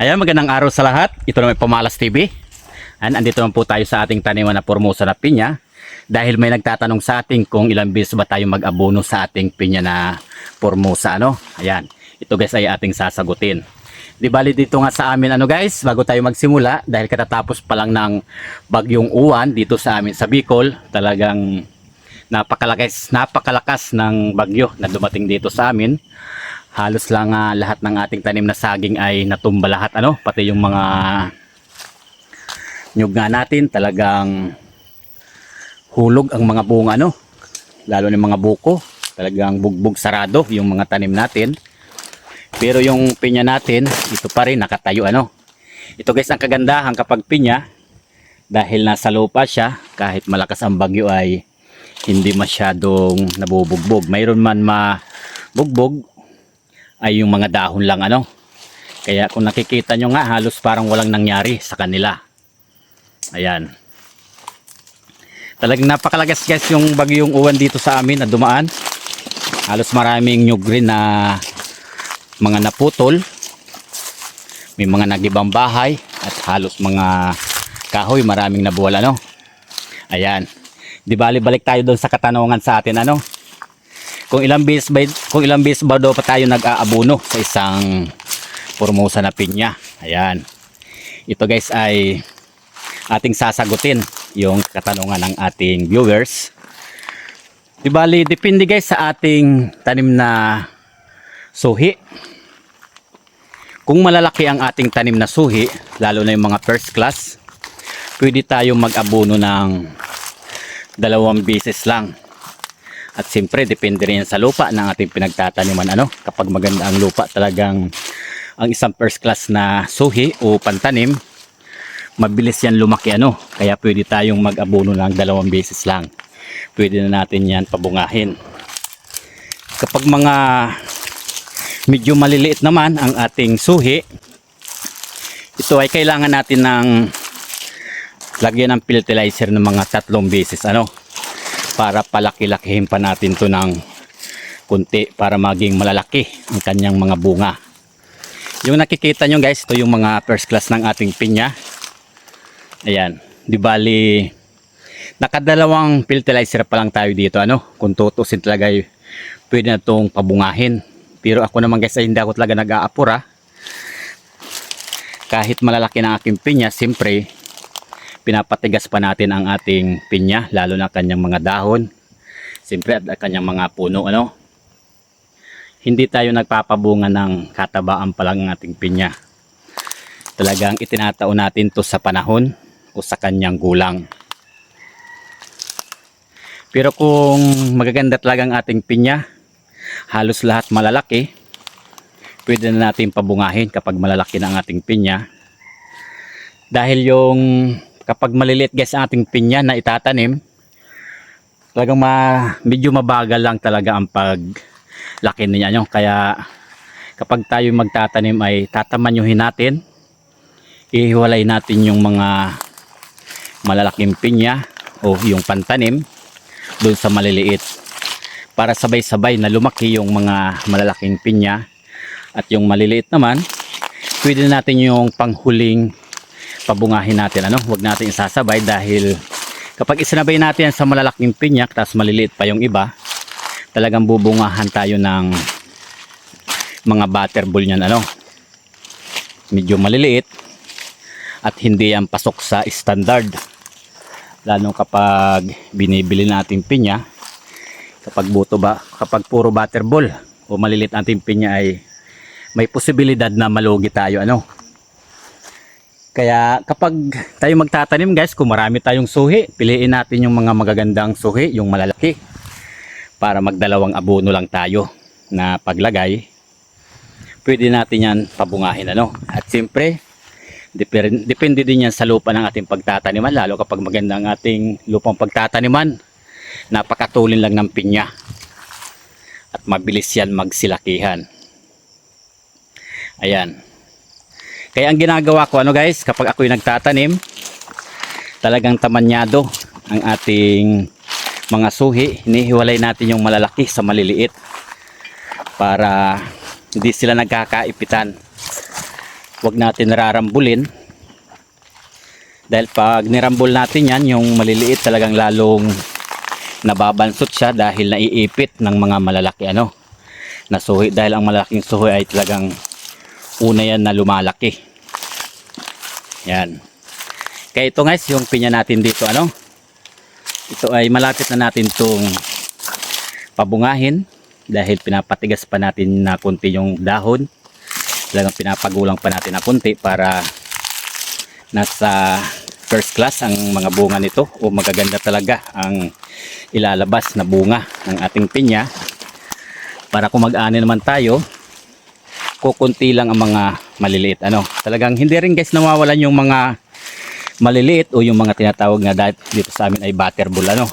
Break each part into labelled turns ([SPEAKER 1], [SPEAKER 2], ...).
[SPEAKER 1] Ayan, magandang araw sa lahat. Ito naman Pamalas TV. And andito naman po tayo sa ating taniman na Formosa na pinya. Dahil may nagtatanong sa atin kung ilang beses ba tayo mag-abono sa ating pinya na Formosa. Ano? Ayan. Ito guys ay ating sasagutin. Di bali dito nga sa amin ano guys, bago tayo magsimula, dahil katatapos pa lang ng bagyong uwan dito sa amin sa Bicol, talagang napakalakas, napakalakas ng bagyo na dumating dito sa amin halos lang ah, lahat ng ating tanim na saging ay natumba lahat ano? Pati yung mga nyug nga natin talagang hulog ang mga bunga no lalo ng mga buko talagang bugbog sarado yung mga tanim natin. Pero yung pinya natin ito pa rin nakatayo ano? Ito guys ang kagandahan kapag pinya dahil nasa lupa siya kahit malakas ang bagyo ay hindi masyadong nabubugbog. Mayroon man mabugbog ay yung mga dahon lang ano. Kaya kung nakikita nyo nga halos parang walang nangyari sa kanila. Ayan. Talagang napakalagas guys yung bagyong uwan dito sa amin na dumaan. Halos maraming nyug rin na mga naputol. May mga nagibang bahay at halos mga kahoy maraming nabuwal ano. Ayan. Di bali balik tayo doon sa katanungan sa atin ano kung ilang beses ba kung ilang beses ba daw pa tayo nag-aabono sa isang Formosa na pinya. Ayan. Ito guys ay ating sasagutin yung katanungan ng ating viewers. Di bali, depende guys sa ating tanim na suhi. Kung malalaki ang ating tanim na suhi, lalo na yung mga first class, pwede tayong mag-abono ng dalawang beses lang at siyempre, depende rin yan sa lupa ng ating pinagtataniman. Ano? Kapag maganda ang lupa, talagang ang isang first class na suhi o pantanim, mabilis yan lumaki. Ano? Kaya pwede tayong mag-abono ng dalawang beses lang. Pwede na natin yan pabungahin. Kapag mga medyo maliliit naman ang ating suhi, ito ay kailangan natin ng lagyan ng fertilizer ng mga tatlong beses. Ano? Para palaki-lakihin pa natin to ng kunti para maging malalaki ang kanyang mga bunga. Yung nakikita nyo guys, ito yung mga first class ng ating pinya. Ayan, di bali nakadalawang fertilizer pa lang tayo dito ano. Kung tutusin talaga ay pwede na itong pabungahin. Pero ako naman guys ay hindi ako talaga nag-aapura. Kahit malalaki ng aking pinya, siyempre pinapatigas pa natin ang ating pinya lalo na kanyang mga dahon. Siyempre at kanyang mga puno ano? Hindi tayo nagpapabunga ng katabaan pa lang ng ating pinya. Talagang itinatao natin to sa panahon o sa kanyang gulang. Pero kung magaganda talaga ang ating pinya halos lahat malalaki pwede na natin pabungahin kapag malalaki na ang ating pinya. Dahil yung kapag maliliit guys ang ating pinya na itatanim talagang ma, medyo mabagal lang talaga ang paglaki niya nyo. kaya kapag tayo magtatanim ay tatamanyuhin natin ihiwalay natin yung mga malalaking pinya o yung pantanim doon sa maliliit para sabay-sabay na lumaki yung mga malalaking pinya at yung maliliit naman pwede natin yung panghuling pabungahin natin ano? Wag natin isasabay dahil kapag isinabay natin sa malalaking pinyak tapos maliliit pa yung iba talagang bubungahan tayo ng mga butterball niyan ano? Medyo maliliit at hindi yan pasok sa standard. Lalo kapag binibili natin pinya kapag buto ba kapag puro butterball o maliliit natin pinya ay may posibilidad na malugi tayo ano kaya kapag tayo magtatanim guys, kung marami tayong suhi, piliin natin yung mga magagandang suhi, yung malalaki. Para magdalawang abono lang tayo na paglagay. Pwede natin yan pabungahin ano. At siyempre, depende, din yan sa lupa ng ating pagtataniman. Lalo kapag maganda ang ating lupang pagtataniman, napakatulin lang ng pinya. At mabilis yan magsilakihan. Ayan. Kaya ang ginagawa ko ano guys, kapag ako'y nagtatanim, talagang tamanyado ang ating mga suhi. Hinihiwalay natin yung malalaki sa maliliit para hindi sila nagkakaipitan. Huwag natin rarambulin. Dahil pag nirambol natin yan, yung maliliit talagang lalong nababansot siya dahil naiipit ng mga malalaki ano na suhi dahil ang malaking suhi ay talagang una yan na lumalaki. Yan. Kaya ito guys, yung pinya natin dito ano. Ito ay malapit na natin tong pabungahin dahil pinapatigas pa natin na konti yung dahon. Talagang pinapagulang pa natin na konti para nasa first class ang mga bunga nito o magaganda talaga ang ilalabas na bunga ng ating pinya para kung mag-ani naman tayo kukunti lang ang mga maliliit. Ano talagang hindi rin guys nawawalan yung mga maliliit o yung mga tinatawag na dahil dito sa amin ay butterball ano.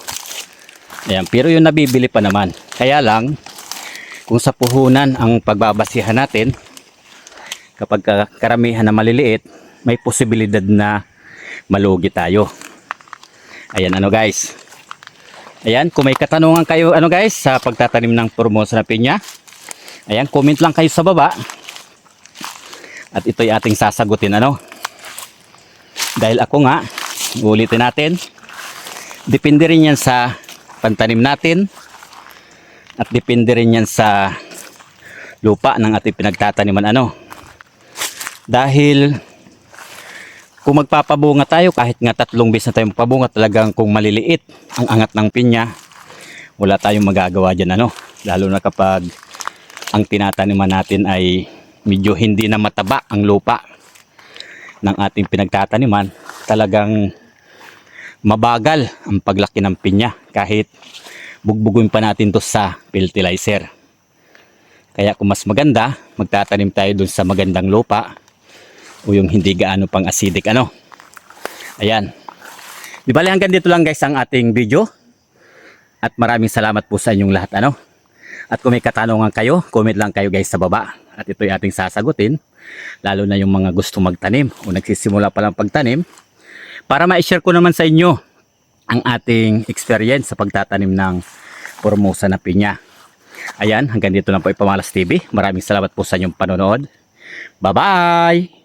[SPEAKER 1] Ayan, pero yung nabibili pa naman. Kaya lang kung sa puhunan ang pagbabasihan natin kapag ka- karamihan na maliliit may posibilidad na malugi tayo. Ayan ano guys. Ayan kung may katanungan kayo ano guys sa pagtatanim ng formosa na pinya ayan comment lang kayo sa baba at ito'y ating sasagutin ano? Dahil ako nga ulitin natin depende rin yan sa pantanim natin at depende rin yan sa lupa ng ating pinagtataniman ano? Dahil kung magpapabunga tayo kahit nga tatlong beses na tayo magpabunga talagang kung maliliit ang angat ng pinya wala tayong magagawa dyan ano? Lalo na kapag ang tinataniman natin ay medyo hindi na mataba ang lupa ng ating pinagtataniman talagang mabagal ang paglaki ng pinya kahit bugbuguin pa natin to sa fertilizer kaya kung mas maganda magtatanim tayo dun sa magandang lupa o yung hindi gaano pang acidic ano. Ayan. Di bali hanggang dito lang guys ang ating video. At maraming salamat po sa inyong lahat ano. At kung may katanungan kayo, comment lang kayo guys sa baba. At ito'y ating sasagutin. Lalo na yung mga gusto magtanim o nagsisimula pa lang pagtanim. Para ma-share ko naman sa inyo ang ating experience sa pagtatanim ng Formosa na pinya. Ayan, hanggang dito lang po Ipamalas TV. Maraming salamat po sa inyong panonood. Bye-bye!